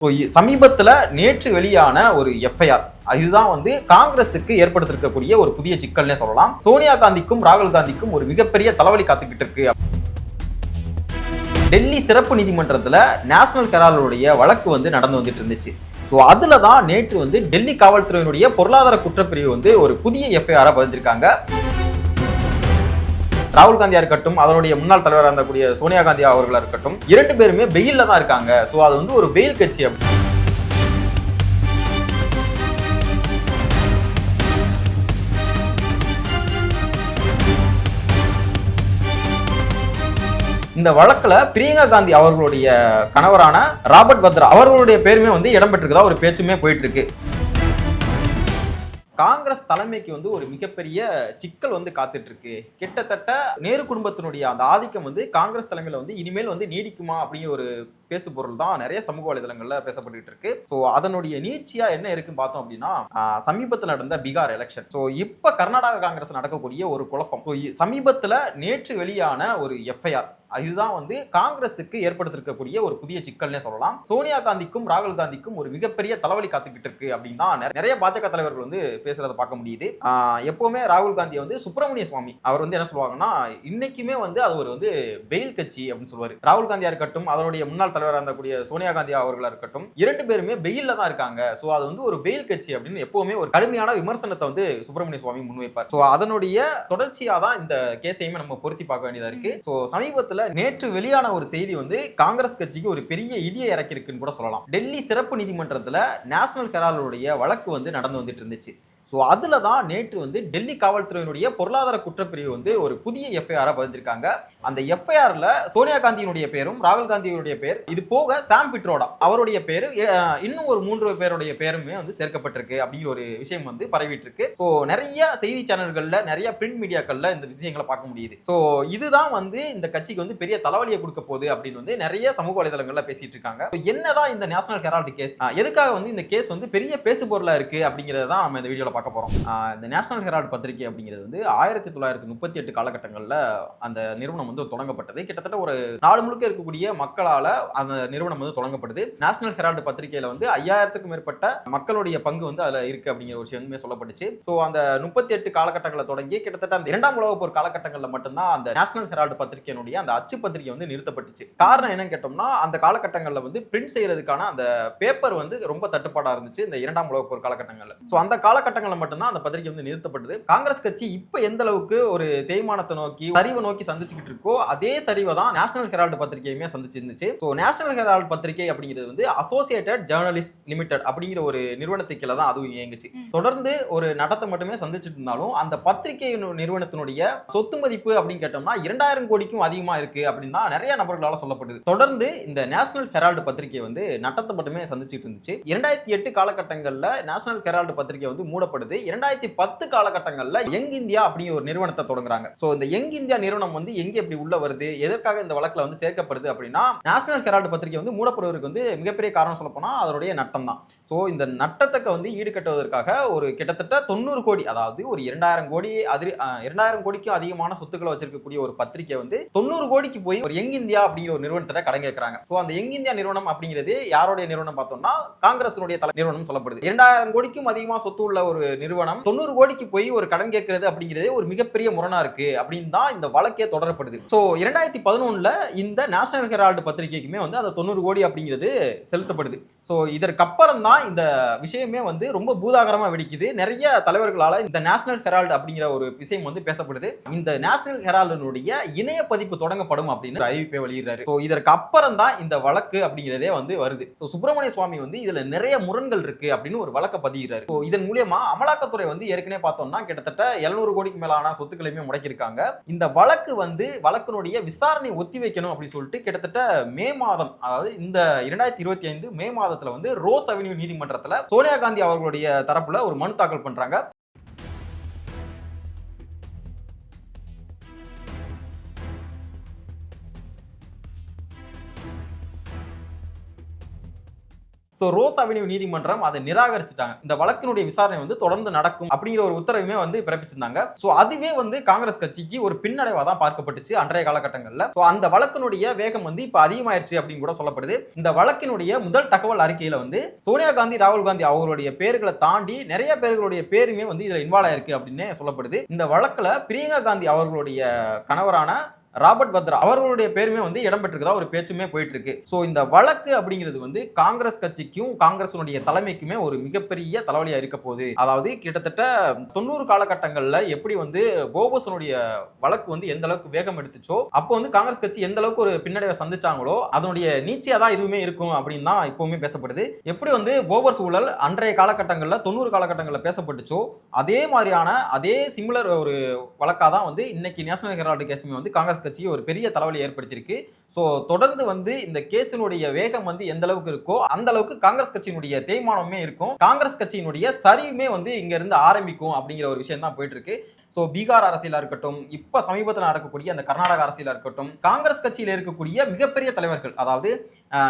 இப்போ நேற்று வெளியான ஒரு எஃப்ஐஆர் இதுதான் வந்து காங்கிரஸுக்கு ஏற்படுத்திருக்கக்கூடிய ஒரு புதிய சிக்கல்னே சொல்லலாம். சோனியா காந்திக்கும் ராகுல் காந்திக்கும் ஒரு மிகப்பெரிய தலைவலி காத்துக்கிட்டு இருக்கு. டெல்லி சிறப்பு நீதிமன்றத்தில் நேஷனல் கெராலுடைய வழக்கு வந்து நடந்து வந்துட்டு இருந்துச்சு. ஸோ அதில் தான் நேற்று வந்து டெல்லி காவல்துறையினுடைய பொருளாதார குற்றப்பிரிவு வந்து ஒரு புதிய எஃப்ஐஆரை பதிஞ்சிருக்காங்க. ராகுல் காந்தியா இருக்கட்டும் அதனுடைய முன்னாள் தலைவராக இருந்தக்கூடிய சோனியா காந்தி அவர்களா இருக்கட்டும் இரண்டு பேருமே பெயில்ல தான் இருக்காங்க. ஸோ அது வந்து ஒரு பெயில் கட்சி அப்படி இந்த வழக்குல பிரியங்கா காந்தி அவர்களுடைய கணவரான ராபர்ட் வத்ரா அவர்களுடைய பேருமே வந்து இடம்பெற்றிருக்கதா ஒரு பேச்சுமே போயிட்டு இருக்கு. காங்கிரஸ் தலைமைக்கு வந்து ஒரு மிகப்பெரிய சிக்கல் வந்து காத்துட்டு இருக்கு கிட்டத்தட்ட நேரு குடும்பத்தினுடைய அந்த ஆதிக்கம் வந்து காங்கிரஸ் தலைமையில வந்து இனிமேல் வந்து நீடிக்குமா அப்படிங்கிற ஒரு பேசு பொருள் தான் நிறைய சமூக வலைதளங்கள்ல பேசப்பட்டு இருக்கு ஸோ அதனுடைய நீட்சியா என்ன இருக்குன்னு பார்த்தோம் அப்படின்னா சமீபத்தில் நடந்த பீகார் எலெக்ஷன் ஸோ இப்போ கர்நாடகா காங்கிரஸ் நடக்கக்கூடிய ஒரு குழப்பம். சமீபத்தில் நேற்று வெளியான ஒரு எஃப்ஐஆர் இதுதான் வந்து காங்கிரஸுக்கு ஏற்படுத்திருக்கக்கூடிய ஒரு புதிய சிக்கல்னே சொல்லலாம். சோனியா காந்திக்கும் ராகுல் காந்திக்கும் ஒரு மிகப்பெரிய தலைவலி காத்துக்கிட்டு இருக்கு அப்படின்னா நிறைய- நிறைய பாஜக தலைவர்கள் வந்து பேசுறதை பார்க்க முடியுது. எப்பவுமே ராகுல் காந்தியை வந்து சுப்பிரமணிய சுவாமி அவர் வந்து என்ன சொல்லுவாங்கன்னா இன்னைக்குமே வந்து அது ஒரு வந்து பெயில் கட்சி அப்படின்னு சொல்லுவாரு. ராகுல் காந்தியா இருக்கட்டும் அதனுடைய முன்னாள் தலைவராக இருந்தக்கூடிய சோனியா காந்தி அவர்களா இருக்கட்டும் இரண்டு பேருமே பெயில்ல தான் இருக்காங்க. ஸோ அது வந்து ஒரு பெயில் கட்சி அப்படின்னு எப்பவுமே ஒரு கடுமையான விமர்சனத்தை வந்து சுப்பிரமணிய சுவாமி முன்வைப்பார். ஸோ அதனுடைய தொடர்ச்சியாக தான் இந்த கேஸையுமே நம்ம பொருத்தி பார்க்க வேண்டியதா இருக்கு. ஸோ சமீபத்தில் நேற்று வெளியான ஒரு செய்தி வந்து காங்கிரஸ் கட்சிக்கு ஒரு பெரிய இடியை இறக்கிருக்குன்னு கூட சொல்லலாம். டெல்லி சிறப்பு நீதிமன்றத்துல நேஷனல் ஹெரால்டுடைய வழக்கு வந்து நடந்து வந்துட்டு இருந்துச்சு. ஸோ அதில் தான் நேற்று வந்து டெல்லி காவல்துறையினுடைய பொருளாதார குற்றப்பிரிவு வந்து ஒரு புதிய எஃப்ஐஆரை பதிஞ்சிருக்காங்க. அந்த எஃப்ஐஆரில் சோனியா காந்தியினுடைய பேரும் ராகுல் காந்தியினுடைய பேர். இது போக சாம் பிட்ரோடா அவருடைய பேர் இன்னும் ஒரு மூன்று பேருடைய பேருமே வந்து சேர்க்கப்பட்டிருக்கு அப்படிங்கிற ஒரு விஷயம் வந்து பரவிட்டு இருக்கு ஸோ நிறைய செய்தி சேனல்களில் நிறைய பிரிண்ட் மீடியாக்களில் இந்த விஷயங்களை பார்க்க முடியுது. ஸோ இதுதான் வந்து இந்த கட்சிக்கு வந்து பெரிய தலைவலியை கொடுக்க போகுது அப்படின்னு வந்து நிறைய சமூக வலைதளங்களில் பேசிட்டு இருக்காங்க. என்னதான் இந்த நேஷனல் ஹெரால்டு கேஸ் எதுக்காக வந்து இந்த கேஸ் வந்து பெரிய பேசு பொருளா இருக்கு அப்படிங்கிறத தான் நம்ம இந்த வீடியோவில் பார்க்க போகிறோம் இந்த நேஷனல் ஹெரால்டு பத்திரிகை அப்படிங்கிறது வந்து ஆயிரத்தி தொள்ளாயிரத்தி முப்பத்தி எட்டு காலகட்டங்களில் அந்த நிறுவனம் வந்து தொடங்கப்பட்டது. கிட்டத்தட்ட ஒரு நாடு முழுக்க இருக்கக்கூடிய மக்களால் அந்த நிறுவனம் வந்து தொடங்கப்படுது. நேஷனல் ஹெரால்டு பத்திரிகையில் வந்து ஐயாயிரத்துக்கும் மேற்பட்ட மக்களுடைய பங்கு வந்து அதில் இருக்கு அப்படிங்கிற ஒரு விஷயமே சொல்லப்பட்டுச்சு. ஸோ அந்த முப்பத்தி எட்டு காலகட்டங்களை தொடங்கி கிட்டத்தட்ட அந்த இரண்டாம் உலகப் போர் காலகட்டங்களில் மட்டும்தான் அந்த நேஷனல் ஹெரால்டு பத்திரிகையினுடைய அந்த அச்சு பத்திரிகை வந்து நிறுத்தப்பட்டுச்சு. காரணம் என்னன்னு கேட்டோம்னா அந்த காலகட்டங்களில் வந்து பிரிண்ட் செய்யறதுக்கான அந்த பேப்பர் வந்து ரொம்ப தட்டுப்பாடாக இருந்துச்சு இந்த இரண்டாம் உலகப் போர் காலகட்டங்களில். ஸோ அந்த காலகட்டங்களில் மட்டும்தான் அந்த பத்திரிகை வந்து நிறுத்தப்பட்டது. காங்கிரஸ் கட்சி இப்போ எந்த அளவுக்கு ஒரு தேய்மானத்தை நோக்கி சரிவை நோக்கி சந்திச்சுக்கிட்டு இருக்கோ அதே சரிவை தான் நேஷனல் ஹெரால்டு பத்திரிகையுமே சந்திச்சிருந்துச்சு. ஸோ நேஷனல் ஹெரால்டு பத்திரிகை அப்படிங்கிறது வந்து அசோசியேட்டட் ஜேர்னலிஸ்ட் லிமிடெட் அப்படிங்கிற ஒரு நிறுவனத்துக்கு கீழே தான் அதுவும் இயங்குச்சு. தொடர்ந்து ஒரு நடத்தை மட்டுமே சந்திச்சுட்டு இருந்தாலும் அந்த பத்திரிகை நிறுவனத்தினுடைய சொத்து மதிப்பு அப்படின்னு கேட்டோம்னா இரண்டாயிரம் கோடிக்கும் அதிகமா இருக்கு அப்படின்னு தான் நிறைய நபர்களால சொல்லப்படுது தொடர்ந்து இந்த நேஷனல் ஹெரால்டு பத்திரிகை வந்து நட்டத்தை மட்டுமே சந்திச்சுட்டு இருந்துச்சு. இரண்டாயிரத்தி எட்டு காலகட்டங்கள்ல நேஷனல் ஹெரால்டு பத்திரிகை வந்து மூடப்படுது இரண்டாயிரத்தி பத்து காலகட்டங்களில் யங் இந்தியா அப்படிங்கிற ஒரு நிறுவனத்தை தொடங்குறாங்க. ஸோ இந்த யங் இந்தியா நிறுவனம் வந்து எங்க இப்படி உள்ள வருது? எதற்காக இந்த வழக்கில் வந்து சேர்க்கப்படுது அப்படின்னா நேஷனல் ஹெரால்டு பத்திரிகை வந்து மூடப்படுவதற்கு வந்து மிகப்பெரிய காரணம் சொல்ல போனால் அதனுடைய நட்டம் தான். ஸோ இந்த நட்டத்துக்கு வந்து ஈடுகட்டுவதற்காக ஒரு கிட்டத்தட்ட தொண்ணூறு கோடி அதாவது ஒரு இரண்டாயிரம் கோடி அதிரி இரண்டாயிரம் கோடிக்கும் அதிகமான சொத்துக்களை வச்சிருக்கக்கூடிய ஒரு பத்திரிக்கை வந்து தொண்ணூறு கோடிக்கு போய் ஒரு யங் இந்தியா அப்படிங்கிற ஒரு நிறுவனத்தை கடன் கேட்கறாங்க. ஸோ அந்த யங் இந்தியா நிறுவனம் அப்படிங்கிறது யாருடைய நிறுவனம் பார்த்தோம்னா காங்கிரஸினுடைய தலை நிறுவனம் சொல்லப்படுது. இரண்டாயிரம் கோடிக்கும் அதிகமாக சொத்து உள்ள ஒரு நிறுவனம் தொண்ணூறு கோடிக்கு போய் ஒரு கடன் கேட்கறது அப்படிங்கிறதே ஒரு மிகப்பெரிய முரணா இருக்கு அப்படின்னு தான் இந்த வழக்கே தொடரப்படுது. ஸோ இரண்டாயிரத்தி பதினொன்னுல இந்த நேஷனல் ஹெரால்டு பத்திரிகைக்குமே வந்து அந்த தொண்ணூறு கோடி அப்படிங்கிறது செலுத்தப்படுது. ஸோ இதற்கப்புறம் தான் இந்த விஷயமே வந்து ரொம்ப பூதாகரமாக வெடிக்குது. நிறைய தலைவர்களால் இந்த நேஷனல் ஹெரால்டு அப்படிங்கிற ஒரு விஷயம் வந்து பேசப்படுது. இந்த நேஷனல் ஹெரால்டுனுடைய இணைய பதிப்பு தொடங்கப்படும் அப்படின்னு அறிவிப்பை வெளியிடுறாரு. ஸோ இதற்கு அப்புறம் தான் இந்த வழக்கு அப்படிங்கிறதே வந்து வருது. ஸோ சுப்பிரமணிய சுவாமி வந்து இதில் நிறைய முரண்கள் இருக்கு அப்படின்னு ஒரு வழக்கை பதிகிறாரு ஸோ இதன் மூலியமா அமலாக்கத்துறை வந்து ஏற்கனவே பார்த்தோம்னா கிட்டத்தட்ட எழுநூறு கோடிக்கு மேலான சொத்துக்களையுமே முடக்கியிருக்காங்க. இந்த வழக்கு வந்து வழக்கினுடைய விசாரணை ஒத்தி வைக்கணும் அப்படின்னு சொல்லிட்டு கிட்டத்தட்ட மே மாதம் அதாவது இந்த இரண்டாயிரத்தி இருபத்தி ஐந்து மே மாதத்துல வந்து ரோஸ் அவென்யூ நீதிமன்றத்தில் சோனியா காந்தி அவர்களுடைய தரப்புல ஒரு மனு தாக்கல் பண்றாங்க. ஸோ ரோஸ் அவென்யூ நீதிமன்றம் அதை நிராகரிச்சிட்டாங்க. இந்த வழக்கினுடைய விசாரணை வந்து தொடர்ந்து நடக்கும் அப்படிங்கிற ஒரு உத்தரவுமே வந்து பிறப்பிச்சிருந்தாங்க. ஸோ அதுவே வந்து காங்கிரஸ் கட்சிக்கு ஒரு பின்னடைவாக தான் பார்க்கப்பட்டுச்சு அன்றைய காலகட்டங்களில். ஸோ அந்த வழக்கினுடைய வேகம் வந்து இப்போ அதிகமாயிருச்சு அப்படின்னு கூட சொல்லப்படுது. இந்த வழக்கினுடைய முதல் தகவல் அறிக்கையில் வந்து சோனியா காந்தி ராகுல் காந்தி அவர்களுடைய பேர்களை தாண்டி நிறைய பேர்களுடைய பேருமே வந்து இதில் இன்வால்வ் ஆயிருக்கு அப்படின்னு சொல்லப்படுது. இந்த வழக்கில் பிரியங்கா காந்தி அவர்களுடைய கணவரான ராபர்ட் வத்ரா அவர்களுடைய பேருமே வந்து இடம்பெற்றிருக்கதா ஒரு பேச்சுமே போயிட்டு இருக்கு ஸோ இந்த வழக்கு அப்படிங்கிறது வந்து காங்கிரஸ் கட்சிக்கும் காங்கிரஸினுடைய தலைமைக்குமே ஒரு மிகப்பெரிய தலைவலியா இருக்க போகுது. அதாவது கிட்டத்தட்ட தொண்ணூறு காலகட்டங்களில் எப்படி வந்து போபஸனுடைய வழக்கு வந்து எந்த அளவுக்கு வேகம் எடுத்துச்சோ அப்போ வந்து காங்கிரஸ் கட்சி எந்த அளவுக்கு ஒரு பின்னடைவை சந்திச்சாங்களோ அதனுடைய நீச்சியா தான் இதுவுமே இருக்கும் அப்படின்னு தான் இப்பவுமே பேசப்படுது. எப்படி வந்து போபர்ஸ் ஊழல் அன்றைய காலகட்டங்களில் தொண்ணூறு காலகட்டங்களில் பேசப்பட்டுச்சோ அதே மாதிரியான அதே சிமிலர் ஒரு வழக்காக தான் வந்து இன்னைக்கு நேஷனல் ஹெரால்டு கேஸுமே வந்து காங்கிரஸ் கட்சி ஒரு பெரிய தலைவலி ஏற்படுத்தியிருக்கு. ஸோ தொடர்ந்து வந்து இந்த கேஸினுடைய வேகம் வந்து எந்த அளவுக்கு இருக்கோ அந்த அளவுக்கு காங்கிரஸ் கட்சியினுடைய தேய்மானமே இருக்கும். காங்கிரஸ் கட்சியினுடைய சரிவுமே வந்து இங்க இருந்து ஆரம்பிக்கும் அப்படிங்கிற ஒரு விஷயம் தான் போயிட்டு இருக்கு. ஸோ பீகார் அரசியலாக இருக்கட்டும் இப்போ சமீபத்தில் நடக்கக்கூடிய அந்த கர்நாடக அரசியலாக இருக்கட்டும் காங்கிரஸ் கட்சியில் இருக்கக்கூடிய மிகப்பெரிய தலைவர்கள் அதாவது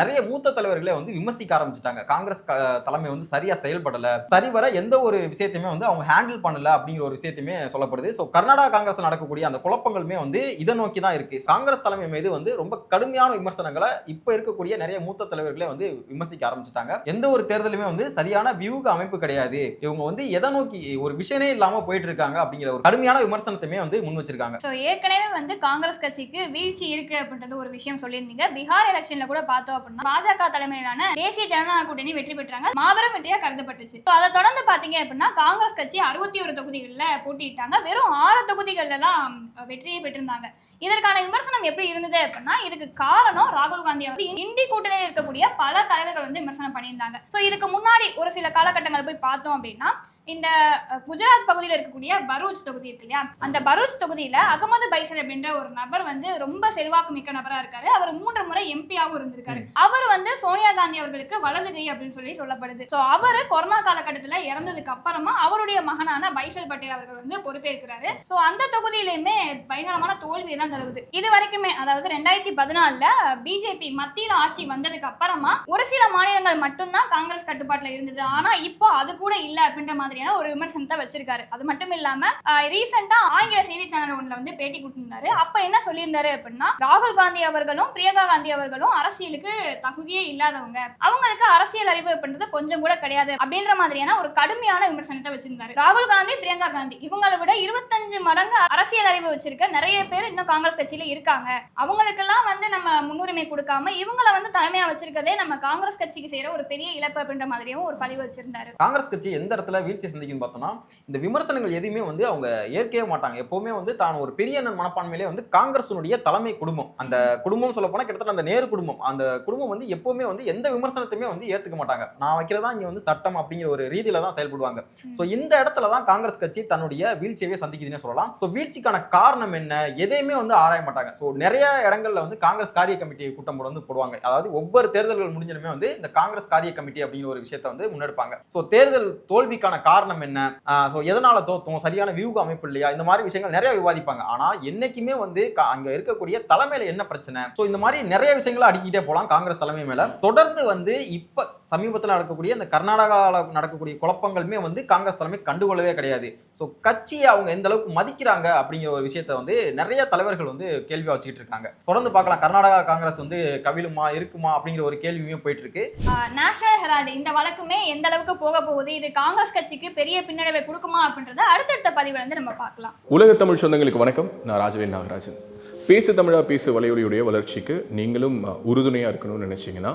நிறைய மூத்த தலைவர்களை வந்து விமர்சிக்க ஆரம்பிச்சிட்டாங்க. காங்கிரஸ் தலைமை வந்து சரியாக செயல்படலை. சரிவர எந்த ஒரு விஷயத்தையுமே வந்து அவங்க ஹேண்டில் பண்ணல அப்படிங்கிற ஒரு விஷயத்தையுமே சொல்லப்படுது. ஸோ கர்நாடகா காங்கிரஸ் நடக்கக்கூடிய அந்த குழப்பங்களுமே வந்து இதை நோக்கி தான் இருக்கு. காங்கிரஸ் தலைமை மீது வந்து ரொம்ப கடுமையான விமர்சனங்களை இப்போ இருக்கக்கூடிய நிறைய மூத்த தலைவர்களே வந்து விமர்சிக்க ஆரம்பிச்சிட்டாங்க. எந்த ஒரு தேர்தலுமே வந்து சரியான வியூக அமைப்பு கிடையாது. இவங்க வந்து எதை நோக்கி ஒரு விஷயமே இல்லாமல் போயிட்டு இருக்காங்க அப்படிங்கிற ஒரு கடுமையான விமர்சனத்தையுமே வந்து முன் வச்சிருக்காங்க. ஸோ ஏற்கனவே வந்து காங்கிரஸ் கட்சிக்கு வீழ்ச்சி இருக்கு அப்படின்றது ஒரு விஷயம் சொல்லியிருந்தீங்க. பீகார் எலெக்ஷன்ல கூட பார்த்தோம் அப்படின்னா பாஜக தலைமையிலான தேசிய ஜனநாயக கூட்டணி வெற்றி பெற்றாங்க. மாபெரும் வெற்றியா கருதப்பட்டுச்சு. ஸோ அதை தொடர்ந்து பாத்தீங்க அப்படின்னா காங்கிரஸ் கட்சி அறுபத்தி ஒரு தொகுதிகளில் போட்டியிட்டாங்க. வெறும் ஆறு தொகுதிகள்ல தான் வெற்றியை பெற்றிருந்தாங்க. இதற்கான விமர்சனம் எப்படி இருந்தது அப்படின்னா இதுக்கு காரணம் ராகுல் காந்தி வந்து இந்தி கூட்டணியில் இருக்கக்கூடிய பல தலைவர்கள் வந்து விமர்சனம் பண்ணியிருந்தாங்க. ஸோ இதுக்கு முன்னாடி ஒரு சில காலகட்டங்கள் போய் பார்த்தோம் அப்படின்னா இந்த குஜராத் பகுதியில் இருக்கக்கூடிய பரூச் தொகுதி இருக்கு இல்லையா? அந்த பரூச் தொகுதியில அகமது பைசல் அப்படின்ற ஒரு நபர் வந்து ரொம்ப செல்வாக்கு மிக்க நபரா இருக்காரு. அவர் மூன்று முறை எம்பியாவும் இருந்திருக்காரு. அவர் வந்து சோனியா காந்தி அவர்களுக்கு வலது கை அப்படின்னு சொல்லி சொல்லப்படுது. சோ அவர் கொரோனா காலகட்டத்துல இறந்ததுக்கு அப்புறமா அவருடைய மகனான பைசல் பட்டேல் அவர்கள் வந்து பொறுப்பேற்கிறாரு. சோ அந்த தொகுதியிலுமே பயங்கரமான தோல்வியை தான் தருவது இது வரைக்குமே அதாவது ரெண்டாயிரத்தி பதினாலுல பிஜேபி மத்தியில ஆட்சி வந்ததுக்கு அப்புறமா ஒரு சில மாநிலங்கள் மட்டும்தான் காங்கிரஸ் கட்டுப்பாட்டுல இருந்தது. ஆனா இப்போ அது கூட இல்ல அப்படின்ற மாதிரியான ஒரு விமர்சனத்தை வச்சிருக்காரு. அது மட்டும் இல்லாம ரீசெண்டா ஆங்கில செய்தி சேனல் ஒன்றுல வந்து பேட்டி கொடுத்திருந்தாரு. அப்ப என்ன சொல்லியிருந்தாரு அப்படின்னா ராகுல் காந்தி அவர்களும் பிரியங்கா காந்தி அவர்களும் அரசியலுக்கு தகுதியே இல்லாதவங்க. அவங்களுக்கு அரசியல் அறிவு அப்படின்றது கொஞ்சம் கூட கிடையாது அப்படின்ற மாதிரியான ஒரு கடுமையான விமர்சனத்தை வச்சிருந்தாரு. ராகுல் காந்தி பிரியங்கா காந்தி. இவங்களை விட இருபத்தஞ்சு மடங்கு அரசியல் அறிவு வச்சிருக்க நிறைய பேர் இன்னும் காங்கிரஸ் கட்சியில இருக்காங்க. அவங்களுக்கெல்லாம் வந்து நம்ம முன்னுரிமை கொடுக்காம இவங்கள வந்து தலைமையா வச்சிருக்கதே நம்ம காங்கிரஸ் கட்சிக்கு செய்யற ஒரு பெரிய இழப்பு அப்படின்ற மாதிரியும் ஒரு பதிவு வச்சிருந்தாரு. காங்கிரஸ் கட்சி எந்த இடத்துல வீழ்ச்சி சந்திக்குன்னு பார்த்தோம்னா இந்த விமர்சனங்கள் எதுவுமே வந்து அவங்க ஏற்கவே மாட்டாங்க. எப்பவுமே வந்து தான் ஒரு பெரிய அண்ணன் மனப்பான்மையிலே வந்து காங்கிரஸினுடைய தலைமை குடும்பம். அந்த குடும்பம் சொல்ல போனா கிட்டத்தட்ட அந்த நேரு குடும்பம். அந்த குடும்பம் வந்து எப்பவுமே வந்து எந்த விமர்சனத்தையுமே வந்து ஏத்துக்க மாட்டாங்க. நான் வைக்கிறதா இங்க வந்து சட்டம் அப்படிங்கிற ஒரு ரீதியில தான் செயல்படுவாங்க. ஸோ இந்த இடத்துல தான் காங்கிரஸ் கட்சி தன்னுடைய வீழ்ச்சியவே சந்திக்குதுன்னே சொல்லலாம். ஸோ வீழ்ச்சிக்கான காரணம் என்ன? எதையுமே வந்து ஆராய மாட்டாங்க. ஸோ நிறைய இடங்கள்ல வந்து காங்கிரஸ் காரிய கமிட்டி கூட்டம் போட வந்து போடுவாங்க. அதாவது ஒவ்வொரு தேர்தல்கள் முடிஞ்சதுமே வந்து இந்த காங்கிரஸ் காரிய கமிட்டி அப்படிங்கிற ஒரு விஷயத்தை வந்து முன்னெடுப்பாங்க. ஸோ தேர்தல் தோல்விக்கான காரணம் என்ன? ஸோ எதனால தோத்தும்? சரியான வியூக அமைப்பு இல்லையா? இந்த மாதிரி விஷயங்கள் நிறைய விவாதிப்பாங்க. ஆனா என்னைக்குமே வந்து கா- அங்க இருக்கக்கூடிய தலைமையில என்ன பிரச்சனை? ஸோ இந்த மாதிரி நிறைய விஷயங்களை அடிக்கிட்டே போகலாம் காங்கிரஸ் தலைமை மேல. தொடர்ந்து வந்து இப்போ சமீபத்தில் நடக்கக்கூடிய இந்த கர்நாடகாவில் நடக்கக்கூடிய குழப்பங்களுமே வந்து காங்கிரஸ் தலைமை கண்டுகொள்ளவே கிடையாது. ஸோ கட்சியை அவங்க எந்த அளவுக்கு மதிக்கிறாங்க அப்படிங்கிற ஒரு விஷயத்த வந்து நிறைய தலைவர்கள் வந்து கேள்வியா வச்சுக்கிட்டு இருக்காங்க. தொடர்ந்து பார்க்கலாம். கர்நாடகா காங்கிரஸ் வந்து கவிழுமா இருக்குமா அப்படிங்கிற ஒரு கேள்வியுமே போயிட்டு இருக்கு நேஷனல் ஹெரால்டு இந்த வழக்குமே எந்த அளவுக்கு போக போகுது? இது காங்கிரஸ் கட்சிக்கு பெரிய பின்னடைவை கொடுக்குமா அப்படின்றத அடுத்தடுத்த பதிவுல இருந்து நம்ம பார்க்கலாம். உலக தமிழ் சொந்தங்களுக்கு வணக்கம். நான் ராஜவேல் நாகராஜன். பேசு தமிழா பேசு வலையொலியுடைய வளர்ச்சிக்கு நீங்களும் உறுதுணையாக இருக்கணும்னு நினச்சிங்கன்னா